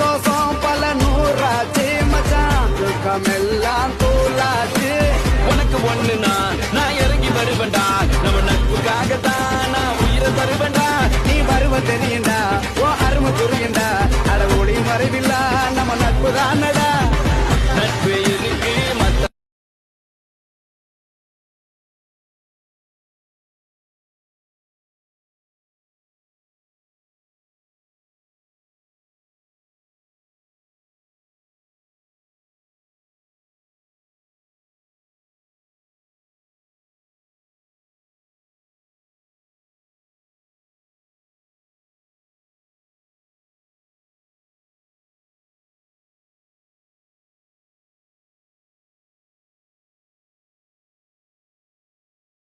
சந்தோஷம் பல நூறாச்சு மச்சான். துக்கம் எல்லாம் தூளாச்சு. உனக்கு ஒண்ணுனா நான் இறங்கி வருவேண்டா நம்ம நட்புக்காகத்தான் நான் உயிரை தருவேண்டா நீ வருவ தெரியுண்டா ஓ அருமை புரியுண்டா அட ஒளி மறைவில்லா நம்ம நட்பு தான்